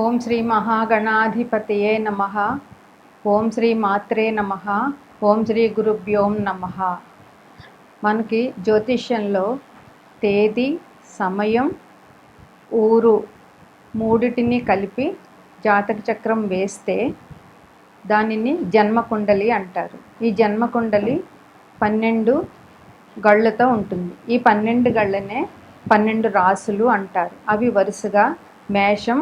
ఓం శ్రీ మహాగణాధిపతయే నమ. ఓం శ్రీ మాత్రే నమ. ఓం శ్రీ గురుభ్యోం నమ. మనకి జ్యోతిష్యంలో తేదీ సమయం ఊరు మూడిటిని కలిపి జాతక చక్రం వేస్తే దానిని జన్మకుండలి అంటారు. ఈ జన్మకుండలి పన్నెండు గళ్ళతో ఉంటుంది. ఈ పన్నెండు గళ్ళనే పన్నెండు రాసులు అంటారు. అవి వరుసగా మేషం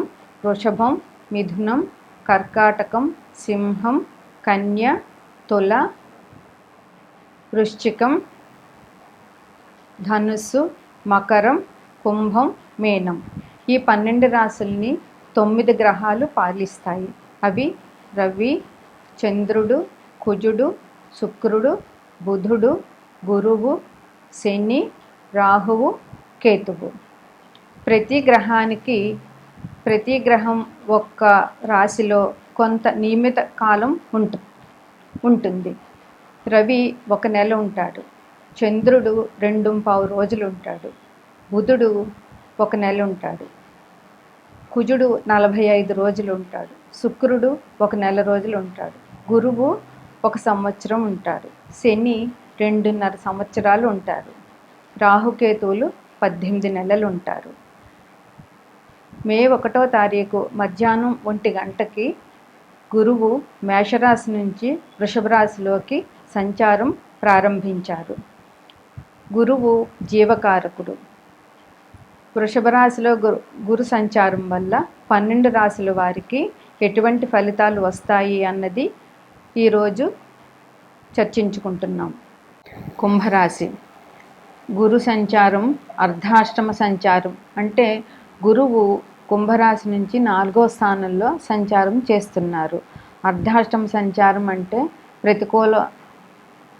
వృషభం మిథునం కర్కాటకం సింహం కన్య తుల వృశ్చికం ధనుస్సు మకరం కుంభం మేనం. ఈ పన్నెండు రాసుల్ని తొమ్మిది గ్రహాలు పాలిస్తాయి. అవి రవి చంద్రుడు కుజుడు శుక్రుడు బుధుడు గురువు శని రాహువు కేతువు. ప్రతి గ్రహానికి ప్రతి గ్రహం ఒక్క రాశిలో కొంత నియమిత కాలం ఉంటు ఉంటుంది. రవి ఒక నెల ఉంటాడు. చంద్రుడు రెండు పావు రోజులు ఉంటాడు. బుధుడు ఒక నెల ఉంటాడు. కుజుడు నలభై ఐదు రోజులు ఉంటాడు. శుక్రుడు ఒక నెల రోజులు ఉంటాడు. గురువు ఒక సంవత్సరం ఉంటాడు. శని రెండున్నర సంవత్సరాలు ఉంటారు రాహుకేతువులు పద్దెనిమిది నెలలు ఉంటారు. మే ఒకటో తారీఖు మధ్యాహ్నం ఒంటి గంటకి గురువు మేషరాశి నుంచి వృషభరాశిలోకి సంచారం ప్రారంభించారు. గురువు జీవకారకుడు. వృషభరాశిలో గురు గురు సంచారం వల్ల పన్నెండు రాశుల వారికి ఎటువంటి ఫలితాలు వస్తాయి అన్నది ఈరోజు చర్చించుకుంటున్నాం. కుంభరాశి. గురు సంచారం అర్ధాష్టమ సంచారం అంటే గురువు కుంభరాశి నుంచి నాలుగో స్థానంలో సంచారం చేస్తున్నారు. అర్ధాష్టం సంచారం అంటే ప్రతికూల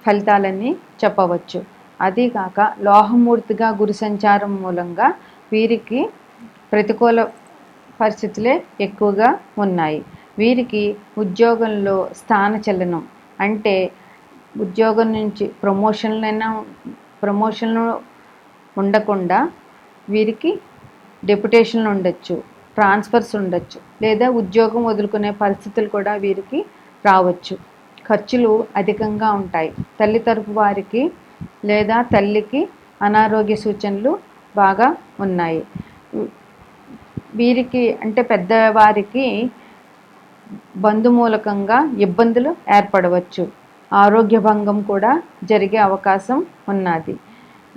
ఫలితాలని చెప్పవచ్చు. అదీకాక లోహమూర్తిగా గురు సంచారం మూలంగా వీరికి ప్రతికూల పరిస్థితులే ఎక్కువగా ఉన్నాయి. వీరికి ఉద్యోగంలో స్థానచలనం అంటే ఉద్యోగం నుంచి ప్రమోషన్లైనా ప్రమోషన్లు ఉండకుండా వీరికి డెప్యుటేషన్లు ఉండొచ్చు ట్రాన్స్ఫర్స్ ఉండొచ్చు లేదా ఉద్యోగం వదులుకునే పరిస్థితులు కూడా వీరికి రావచ్చు. ఖర్చులు అధికంగా ఉంటాయి. తల్లి తరపు వారికి లేదా తల్లికి అనారోగ్య సూచనలు బాగా ఉన్నాయి. వీరికి అంటే పెద్దవారికి బంధుమూలకంగా ఇబ్బందులు ఏర్పడవచ్చు. ఆరోగ్య భంగం కూడా జరిగే అవకాశం ఉన్నది.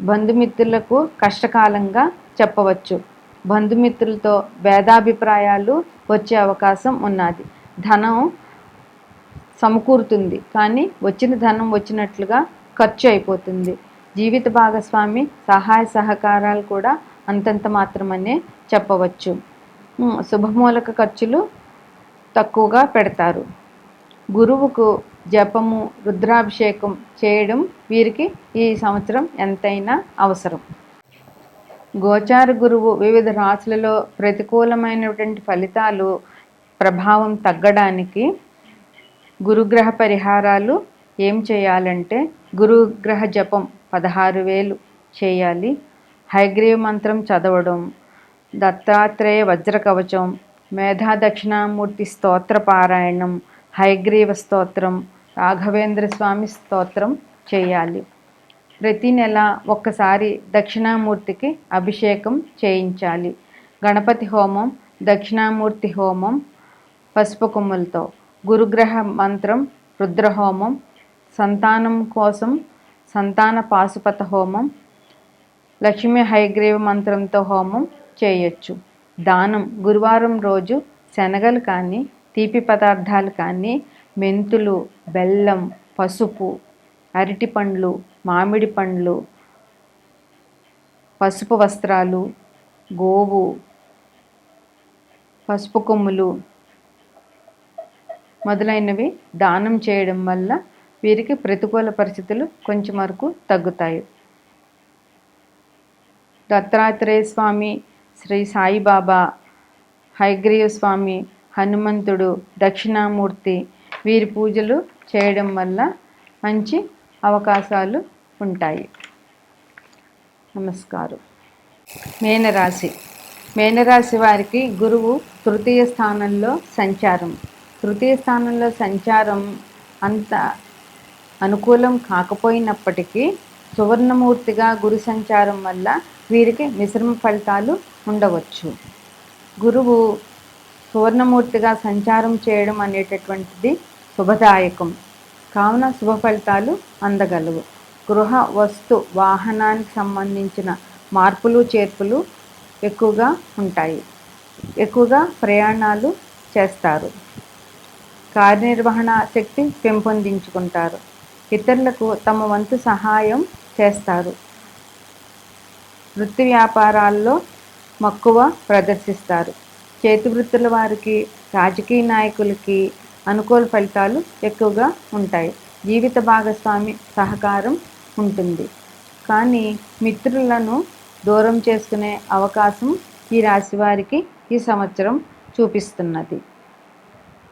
బంధుమిత్రులకు కష్టకాలంగా చెప్పవచ్చు. బంధుమిత్రులతో భేదాభిప్రాయాలు వచ్చే అవకాశం ఉన్నది. ధనం సమకూరుతుంది. కానీ వచ్చిన ధనం వచ్చినట్లుగా ఖర్చు అయిపోతుంది. జీవిత భాగస్వామి సహాయ సహకారాలు కూడా అంతంత మాత్రమనే చెప్పవచ్చు. శుభమూలక ఖర్చులు తక్కువగా పెడతారు. గురువుకు జపము రుద్రాభిషేకం చేయడం వీరికి ఈ సంవత్సరం ఎంతైనా అవసరం. గోచార గురువు వివిధ రాశులలో ప్రతికూలమైనటువంటి ఫలితాలు ప్రభావం తగ్గడానికి గురుగ్రహ పరిహారాలు ఏం చేయాలంటే గురుగ్రహ జపం పదహారు వేలు చేయాలి. హైగ్రీవ మంత్రం చదవడం దత్తాత్రేయ వజ్ర కవచం మేధా దక్షిణామూర్తి స్తోత్ర పారాయణం హైగ్రీవ స్తోత్రం రాఘవేంద్ర స్వామి స్తోత్రం చేయాలి. ప్రతి నెల ఒక్కసారి దక్షిణామూర్తికి అభిషేకం చేయించాలి. గణపతి హోమం దక్షిణామూర్తి హోమం పసుపు కొమ్ములతో. గురుగ్రహ మంత్రం రుద్రహోమం సంతానం కోసం సంతాన పాశుపత హోమం లక్ష్మీ హైగ్రీవ మంత్రంతో హోమం చేయొచ్చు. దానం గురువారం రోజు శనగలు కానీ తీపి పదార్థాలు కానీ మెంతులు బెల్లం పసుపు అరటి పండ్లు మామిడి పండ్లు పసుపు వస్త్రాలు గోవు పసుపు కొమ్ములు మొదలైనవి దానం చేయడం వల్ల వీరికి ప్రతికూల పరిస్థితులు కొంచెం వరకు తగ్గుతాయి. దత్తాత్రేయ స్వామి శ్రీ సాయిబాబా హైగ్రీవ స్వామి హనుమంతుడు దక్షిణామూర్తి వీరి పూజలు చేయడం వల్ల మంచి అవకాశాలు ఉంటాయి. నమస్కారం. మేనరాశి. మేనరాశి వారికి గురువు తృతీయ స్థానంలో సంచారం. తృతీయ స్థానంలో సంచారం అంత అనుకూలం కాకపోయినప్పటికీ సువర్ణమూర్తిగా గురు సంచారం వల్ల వీరికి మిశ్రమ ఫలితాలు ఉండవచ్చు. గురువు సువర్ణమూర్తిగా సంచారం చేయడం అనేటటువంటిది శుభదాయకం. కావున శుభ ఫలితాలు అందగలవు. గృహ వస్తు వాహనానికి సంబంధించిన మార్పులు చేర్పులు ఎక్కువగా ఉంటాయి. ఎక్కువగా ప్రయాణాలు చేస్తారు. కార్యనిర్వహణ శక్తి పెంపొందించుకుంటారు. ఇతరులకు తమ వంతు సహాయం చేస్తారు. వృత్తి వ్యాపారాల్లో మక్కువ ప్రదర్శిస్తారు. చేతి వృత్తుల వారికి రాజకీయ నాయకులకి అనుకూల ఫలితాలు ఎక్కువగా ఉంటాయి. జీవిత భాగస్వామి సహకారం ఉంటుంది. కానీ మిత్రులను దూరం చేసుకునే అవకాశం ఈ రాశి వారికి ఈ సంవత్సరం చూపిస్తున్నది.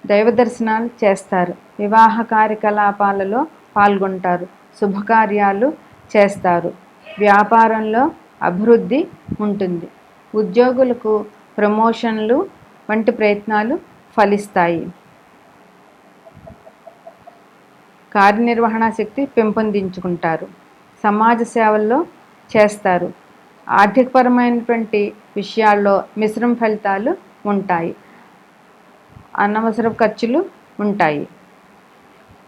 దైవ దర్శనాలు చేస్తారు. వివాహ కార్యకలాపాలలో పాల్గొంటారు. శుభకార్యాలు చేస్తారు. వ్యాపారంలో అభివృద్ధి ఉంటుంది. ఉద్యోగులకు ప్రమోషన్లు వంటి ప్రయత్నాలు ఫలిస్తాయి. కార్యనిర్వహణ శక్తి పెంపొందించుకుంటారు. సమాజ సేవల్లో చేస్తారు. ఆర్థికపరమైనటువంటి విషయాల్లో మిశ్రమ ఫలితాలు ఉంటాయి. అనవసర ఖర్చులు ఉంటాయి.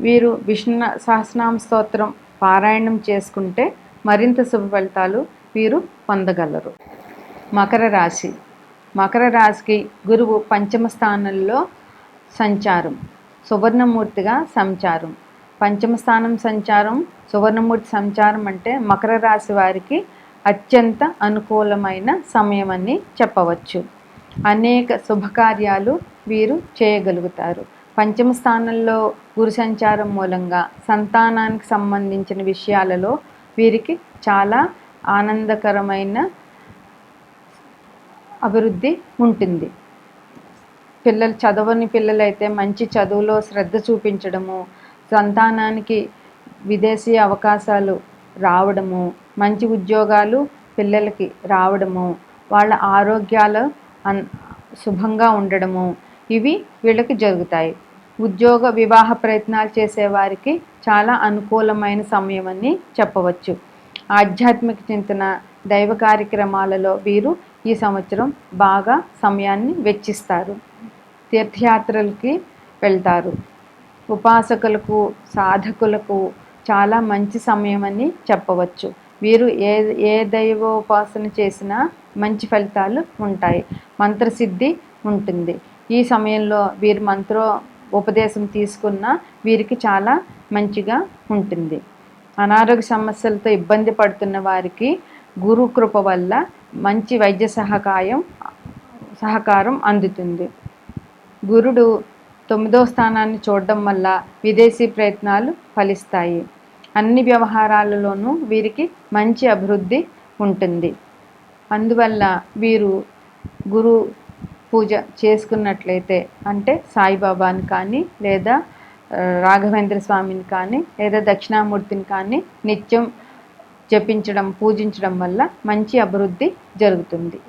వీరు విష్ణు సహస్రనామ స్తోత్రం పారాయణం చేసుకుంటే మరింత శుభ ఫలితాలు వీరు పొందగలరు. మకర రాశి. మకర రాశికి గురువు పంచమ స్థానంలో సంచారం. సువర్ణమూర్తిగా సంచారం. పంచమ స్థానం సంచారం సువర్ణమూర్తి సంచారం అంటే మకర రాశి వారికి అత్యంత అనుకూలమైన సమయం అని చెప్పవచ్చు. అనేక శుభకార్యాలు వీరు చేయగలుగుతారు. పంచమ స్థానంలో గురు సంచారం మూలంగా సంతానానికి సంబంధించిన విషయాలలో వీరికి చాలా ఆనందకరమైన అభివృద్ధి ఉంటుంది. పిల్లలు చదవని పిల్లలైతే మంచి చదువులో శ్రద్ధ చూపించడము సంతానానికి విదేశీ అవకాశాలు రావడము మంచి ఉద్యోగాలు పిల్లలకి రావడము వాళ్ళ ఆరోగ్యాలు అన్ శుభంగా ఉండడము ఇవి వీళ్ళకి జరుగుతాయి. ఉద్యోగ వివాహ ప్రయత్నాలు చేసేవారికి చాలా అనుకూలమైన సమయం అని చెప్పవచ్చు. ఆధ్యాత్మిక చింతన దైవ కార్యక్రమాలలో వీరు ఈ సంవత్సరం బాగా సమయాన్ని వెచ్చిస్తారు. తీర్థయాత్రలకి వెళ్తారు. ఉపాసకులకు సాధకులకు చాలా మంచి సమయం అని చెప్పవచ్చు. వీరు ఏ ఏ దైవోపాసన చేసినా మంచి ఫలితాలు ఉంటాయి. మంత్రసిద్ధి ఉంటుంది. ఈ సమయంలో వీరు మంత్రో ఉపదేశం తీసుకున్న వీరికి చాలా మంచిగా ఉంటుంది. అనారోగ్య సమస్యలతో ఇబ్బంది పడుతున్న వారికి గురు కృప వల్ల మంచి వైద్య సహకాయం సహకారం అందుతుంది. గురుడు తొమ్మిదో స్థానాన్ని చూడడం వల్ల విదేశీ ప్రయత్నాలు ఫలిస్తాయి. అన్ని వ్యవహారాలలోనూ వీరికి మంచి అభివృద్ధి ఉంటుంది. అందువల్ల వీరు గురు పూజ చేసుకున్నట్లయితే అంటే సాయిబాబాని కానీ లేదా రాఘవేంద్ర స్వామిని కానీ లేదా దక్షిణామూర్తిని కానీ నిత్యం జపించడం పూజించడం వల్ల మంచి అభివృద్ధి జరుగుతుంది.